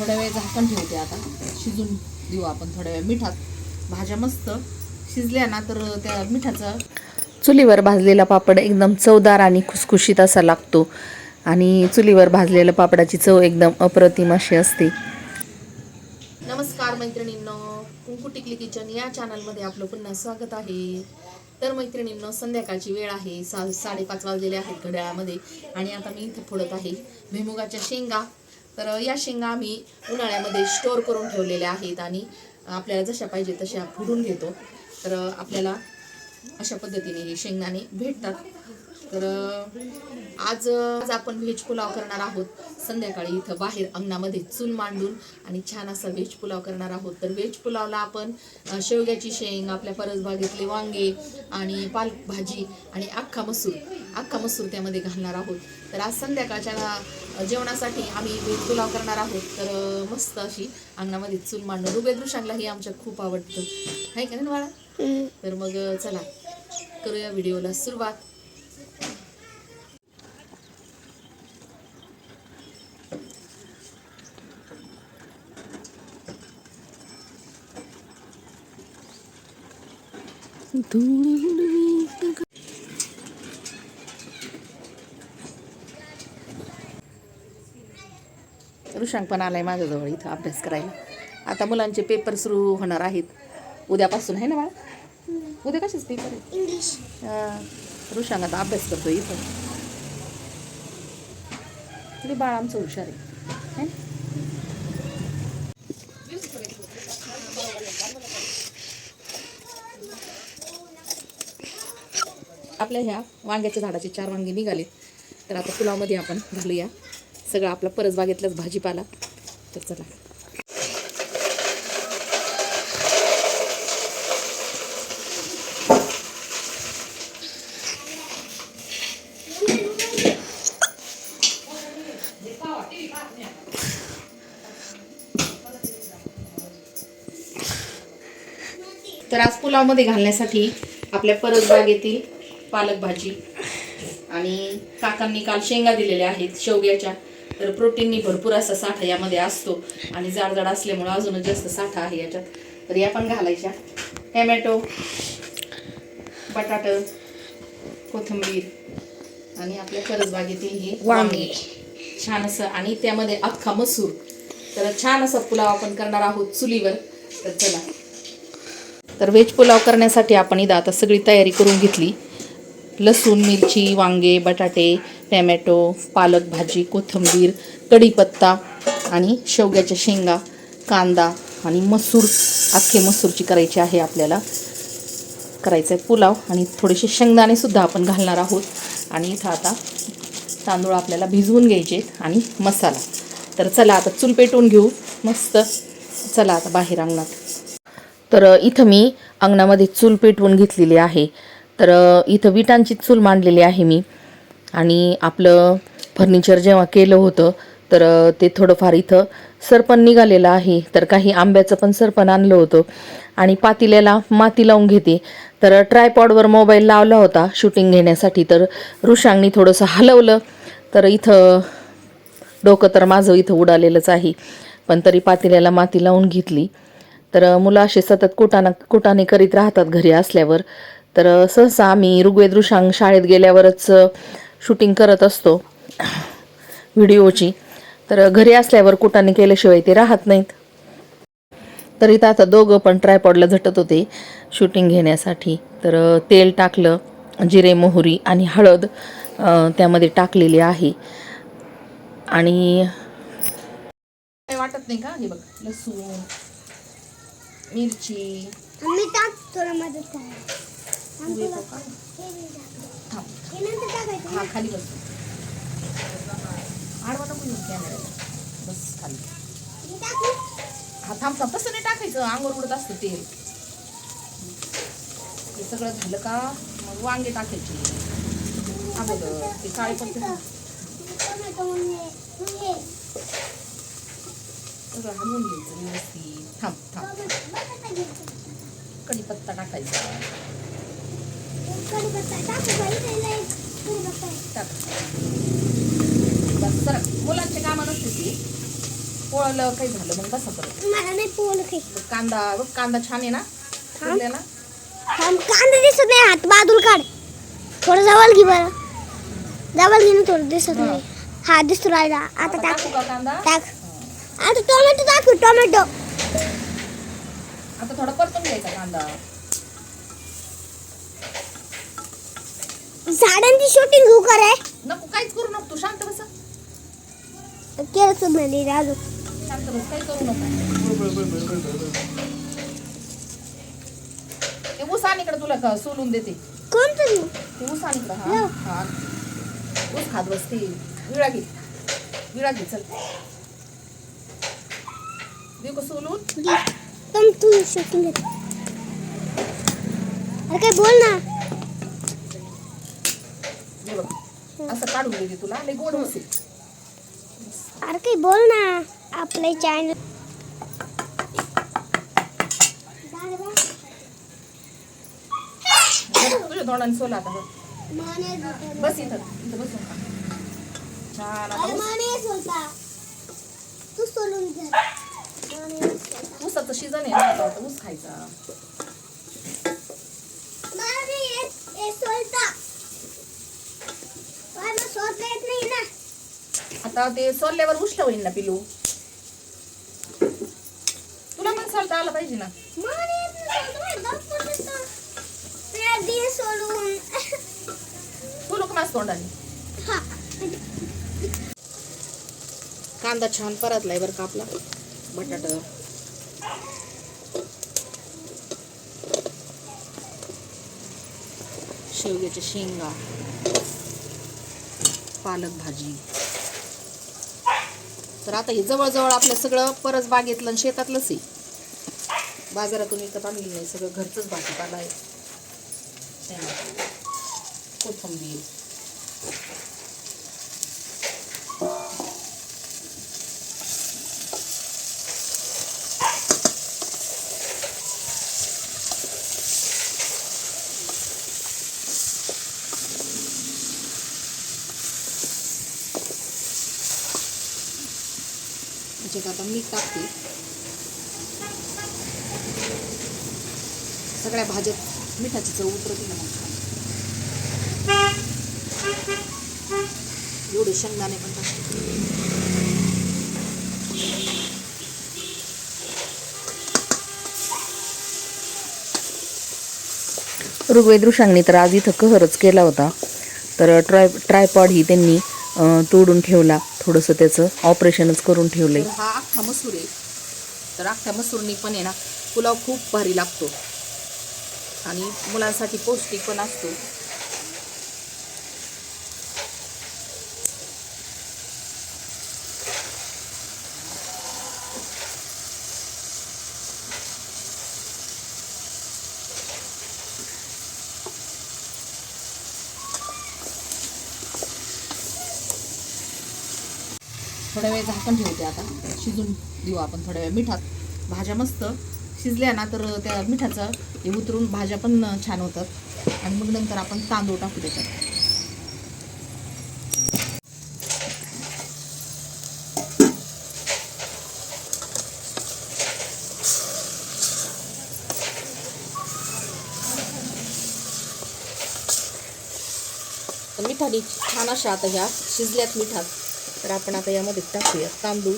थोड्या वेळ झाकण ठेवते आता. शिजून देऊ आपण थोड्या वेळ. मिठात भाज्या मस्त शिजल्या ना तर त्या मिठाचं चुलीवर भाजलेला पापड एकदम चवदार आणि खुसखुशीत असा लागतो. आणि चुलीवर भाजलेल्या पापडाची चव एकदम अप्रतिम अशी असते. नमस्कार मैत्रिणींनो. कुंकू टिकली किचन या चॅनलमध्ये आपलं पुन्हा स्वागत आहे. तर मैत्रिणींनो संध्याकाळची वेळ आहे. सा साडेपाच वाजलेले आहेत घड्याळामध्ये. आणि आता मी इथं फोडत आहे भुईमुगाच्या शेंगा. तर या शेंगा आम्ही उन्हाळ्यामध्ये स्टोअर करून ठेवलेल्या आहेत आणि आपल्याला जशा पाहिजे तशा फुडून घेतो. तर आपल्याला अशा पद्धतीने हे शेंगदाणे भेटतात. तर आज आज आपण व्हेज पुलाव करणार आहोत. संध्याकाळी इथं बाहेर अंगणामध्ये चूल मांडून आणि छान असा व्हेज पुलाव करणार आहोत. तर व्हेज पुलावला आपण शेवग्याची शेंग आपल्या परसबागेतले वांगे आणि पालक भाजी आणि अख्खा मसूर अख्खा मसूर त्यामध्ये घालणार आहोत. तर आज संध्याकाळच्या जेवणासाठी आम्ही व्हेज पुलाव करणार आहोत. तर मस्त अशी अंगणामध्ये चूल मांडून रुबे दृशांगला ही आमच्या खूप आवडतं. आहे का ना बाळा? तर मग चला करूया व्हिडिओला सुरुवात. ऋषांक पण आलाय माझ्याजवळ इथं अभ्यास करायला. आता मुलांचे पेपर सुरू होणार आहेत. उद्यापासून आहे ना बाळा? उद्या कशाच पेपर आहे? इंग्लिश ऋषांक आता अभ्यास करतो इथं. तरी बाळ आमचं हुशार आहे. आपल्या ह्या वांग्याच्या झाडाचे चार वांगे निघाले. तर आता पुलावमध्ये आपण घालूया. सगळं आपला परस बागेतलाच भाजीपाला. तर चला. तर आज पुलावमध्ये घालण्यासाठी आपल्या परस बागेतील पालक भाजी आणि काकांनी काल शेंगा दिलेल्या आहेत शेवग्याच्या. तर प्रोटीननी भरपूर असा साठा यामध्ये असतो. आणि जाड जाड असल्यामुळं अजूनच जास्त साठा आहे याच्यात. तर या पण घालायच्या. टॅमॅटो बटाट कोथिंबीर आणि आपल्या परसबागेतील हे वांगे. छान असं आणि त्यामध्ये अख्खा मसूर. तर छान असा पुलाव आपण करणार आहोत चुलीवर. तर चला. तर व्हेज पुलाव करण्यासाठी आपण इथं आता सगळी तयारी करून घेतली. लसूण मिरची वांगे बटाटे टॅमॅटो पालक भाजी कोथिंबीर कढीपत्ता आणि शेवग्याच्या शेंगा कांदा आणि मसूर. अख्खे मसूरची करायची आहे आपल्याला. करायचं आहे पुलाव आणि थोडेसे शेंगदाणेसुद्धा आपण घालणार आहोत. आणि इथं आता तांदूळ आपल्याला भिजवून घ्यायचे आणि मसाला. तर चला आता चूल पेटवून घेऊ. मस्त. चला आता बाहेर अंगणात. तर इथं मी अंगणामध्ये चूल पेटवून घेतलेली आहे. तर इथं विटांची चूल मांडलेली आहे मी. आणि आपलं फर्निचर जेव्हा केलं होतं तर ते थोडंफार इथं सरपण निघालेलं आहे. तर काही आंब्याचं पण सरपण आणलं होतं. आणि पातिल्याला माती लावून घेते. तर ट्रायपॉडवर मोबाईल लावला होता शूटिंग घेण्यासाठी. तर ऋषांनी थोडंसं हलवलं. तर इथं डोकं तर माझं इथं उडालेलंच आहे. पण तरी पातेल्याला माती लावून घेतली. तर मुलं असे सतत कुटाना कुटाने करीत राहतात घरी असल्यावर. तर सहसा आम्ही ऋग्वेद ऋषांग शाळेत गेल्यावरच शूटिंग करत असतो व्हिडिओची. तर घरी असल्यावर कुटाणे केल्याशिवाय ते राहत नाहीत. तर इथं आता दोघं पण ट्रायपॉडला झटत होते शूटिंग घेण्यासाठी. तर तेल टाकलं जिरे मोहरी आणि हळद त्यामध्ये टाकलेली आहे. आणि काय वाटत नाही का? हे बघ लसूण मिरची. मी थांब हा खाली बस. आडवा नको येऊ बस खाली. हा थांब थांब. तसं नाही टाकायचं. अंगावर उडत असतं तेल हे सगळं झालं का? मग वांगे टाकायचे. अगोदर ते काळे पडते सगळं हलवून घ्यायचं व्यवस्थित. थांब थांब. कढीपत्ता टाकायचा कढीपत्ता टाकू बाई, इथे लय कढीपत्ता आहे. टाक बस मुलांचे कामं नसते ती पोळलं काही झालं मग बसा परत. मला नाही पोहलं काही. कांदा बघ कांदा छान आहे ना? थांब. कांदा दिसत नाही हात बाजूला काढ. थोडं जवळ घे बरं. जवळ घे ना थोडं दिसत हा. नाही. हा दिसतो राहिला. आता टाक. टाक आता टोमॅटो टाकू टोमॅटो. आता थोडा परतून घ्यायचा कांदा? झाडांची शूटिंग घेऊ करे नको काहीच करू नको तू शांत बसा. केलं म्हणली अजून. शांत बस काही करू नको. ते ऊस आण इकडे तुला सोलून देते. कोणतं ते? ऊस इकडं हा. हा. ऊस खात बसते विळा घे. विळा घे चल. देऊ का सोलून. पण तू शूटिंग अरे काय बोल ना हे बघ असं काढून देते तुला आणि गोड आहे. अरे काही बोल ना आपले चॅनल तुझ्या तोंडाने सोला आता बघ. बस इथं इथं बसून खा. छान आता ऊस. तू घे. ऊसाचं आहे ना आता आता ऊस खायचा. आता ते सोलल्यावर उष्ट होईल ना पिलू. तुला पण सोलता आलं पाहिजे ना. तोंडाने. हा. कांदा छान परतलाय बरं का आपला. बटाट. शेवग्याच्या शेंगा. पालक भाजी. तर आता हे जवळजवळ आपलं सगळं परस बागेतलं आणि शेतातलंच आहे. बाजारातून विकत आणलेलं नाही सगळं घरचंच भाजीपाला आहे. कोथंबीर. त्याच्यात आता मीठ टाकते. सगळ्या भाज्यात मिठाची चव उतरते ना मग. एवढे शेंगदाणे पण टाकते. ऋग्वेद ऋषांनी तर आज इथं कहरच केला होता. तर ट्राय ट्रायपॉड ही त्यांनी तोडून ठेवला. थोडंसं त्याचं ऑपरेशनच करून ठेवलंय. हा अख्खा मसूर आहे. तर अख्ख्या मसूरनी पण आहे ना पुलाव खूप भारी लागतो. आणि मुलांसाठी पौष्टिक पण असतो. थोड्या वेळ झाकण ठेवते आता. शिजून देऊ आपण थोड्या वेळ. मिठात भाज्या मस्त शिजल्या ना तर त्या मिठाचं हे उतरून भाज्या पण छान होतात. आणि मग नंतर आपण तांदूळ टाकू त्याच्यात. तर मिठाने छान अशा आता ह्या शिजल्यात मिठात. तर आपण आता यामध्ये टाकूया तांदूळ.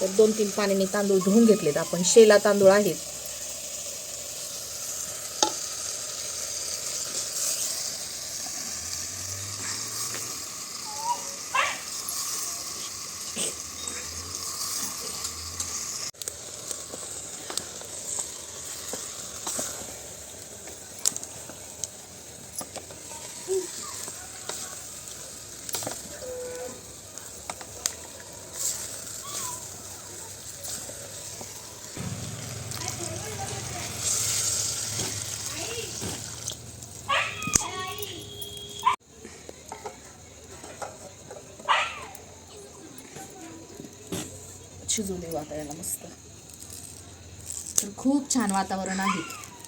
तर दोन तीन पाण्याने तांदूळ धुवून घेतलेत आपण. शेला तांदूळ आहेत. शिजू देऊ वाटायला मस्त. तर खूप छान वातावरण आहे.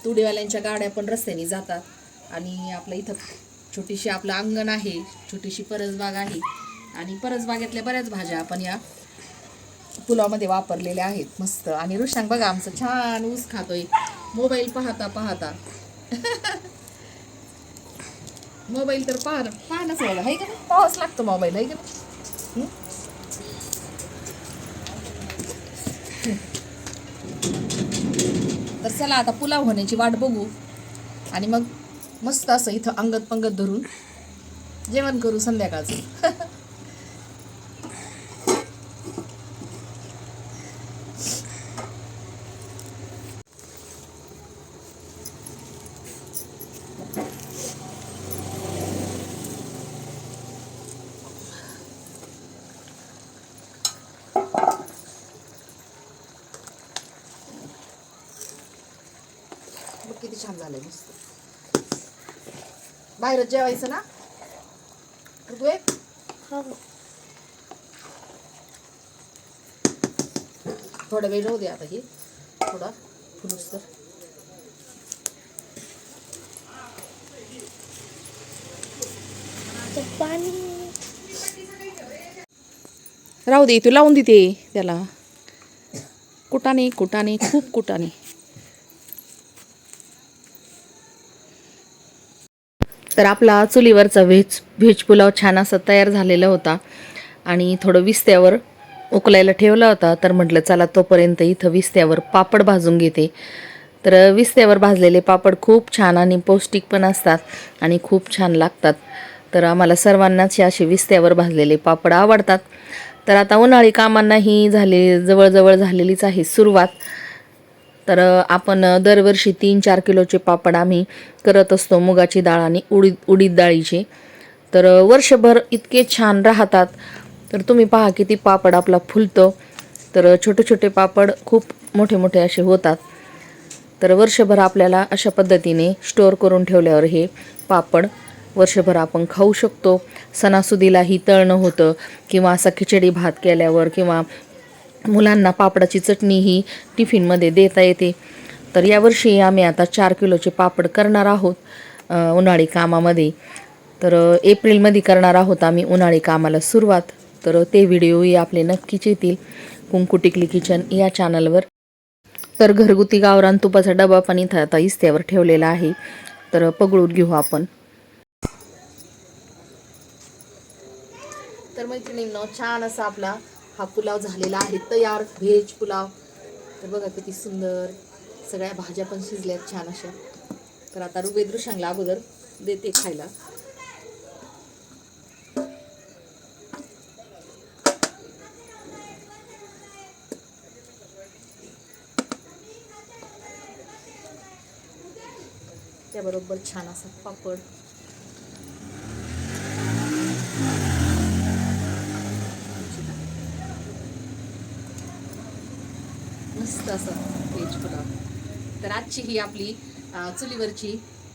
तुडीवाल्यांच्या गाड्या पण रस्त्याने जातात आणि आपलं इथं छोटीशी आपलं अंगण आहे छोटीशी परसबाग आहे आणि परसबागेतल्या बऱ्याच भाज्या आपण या पुलावमध्ये वापरलेल्या आहेत मस्त. आणि रुशांक बघा आमचं छान ऊस खातोय. मोबाईल पाहता पाहता. मोबाईल तर पाहणं पाहणंच आहे का नाही? पाहावंच लागतो मोबाईल आहे का नाही? तर चला आता पुलाव होण्याची वाट बघू. आणि मग मस्त असं इथं अंगत पंगत धरून जेवण करू संध्याकाळचं बघ किती छान झालंय मस्त. बाहेरच जेवायचं ना? ऋग्वे थोडा वेळ राहू दे आता हे. थोडा फुलूस तर. राहू दे तू लावून देते त्याला. कुटाने कुटाने खूप कुटाने. तर आपला चुलीवरचा व्हेज व्हेज पुलाव छान असा तयार झालेला होता. आणि थोडं विस्त्यावर उकलायला ठेवला होता. तर म्हटलं चला तोपर्यंत इथं विस्त्यावर पापड भाजून घेते. तर विस्त्यावर भाजलेले पापड खूप छान आणि पौष्टिक पण असतात आणि खूप छान लागतात. तर आम्हाला सर्वांनाच हे असे विस्त्यावर भाजलेले पापड आवडतात. तर आता उन्हाळी कामांनाही झाले जवळजवळ झालेलीच आहे सुरुवात. तर आपण दरवर्षी तीन चार किलोचे पापड आम्ही करत असतो मुगाची डाळ आणि उडीद उडीद डाळीची. तर वर्षभर इतके छान राहतात. तर तुम्ही पहा किती पापड आपला फुलतो. तर छोटे छोटे पापड खूप मोठे मोठे असे होतात. तर वर्षभर आपल्याला अशा पद्धतीने स्टोअर करून ठेवल्यावर हे पापड वर्षभर आपण खाऊ शकतो. सणासुदीलाही तळणं होतं किंवा असा खिचडी भात केल्यावर किंवा मुलांना पापडाची चटणी ही टिफिनमध्ये देता येते. तर यावर्षी आम्ही आता चार किलोचे पापड करणार आहोत उन्हाळी कामामध्ये. तर एप्रिलमध्ये करणार आहोत आम्ही उन्हाळी कामाला सुरुवात. तर ते व्हिडिओही आपले नक्कीच येतील. कुंकू टिकली किचन या चॅनलवर. तर घरगुती गावरान तुपाचा डबा पण इथं आता इस्त्यावर ठेवलेला आहे. तर पगळून घेऊ आपण. तर मैत्रिणींनो छान असा आपला हा पुलाव झालेला आहे तयार व्हेज पुलाव. तर बघा किती सुंदर. सगळ्या भाज्या पण शिजल्यात छान अशा. तर आता रुबेद्रू सांगला अगोदर देते खायला. त्याबरोबर छान असा पापड. मस्त असं व्हेज पुलाव. तर आजची ही आपली चुलीवरची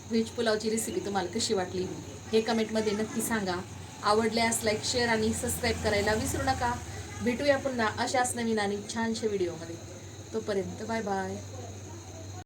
व्हेज पुलावची रेसिपी तुम्हाला कशी वाटली हे कमेंटमध्ये नक्की सांगा. आवडल्यास लाईक शेअर आणि सबस्क्राईब करायला विसरू नका. भेटूया पुन्हा अशाच नवीन आणि छानशा व्हिडिओमध्ये तोपर्यंत बाय बाय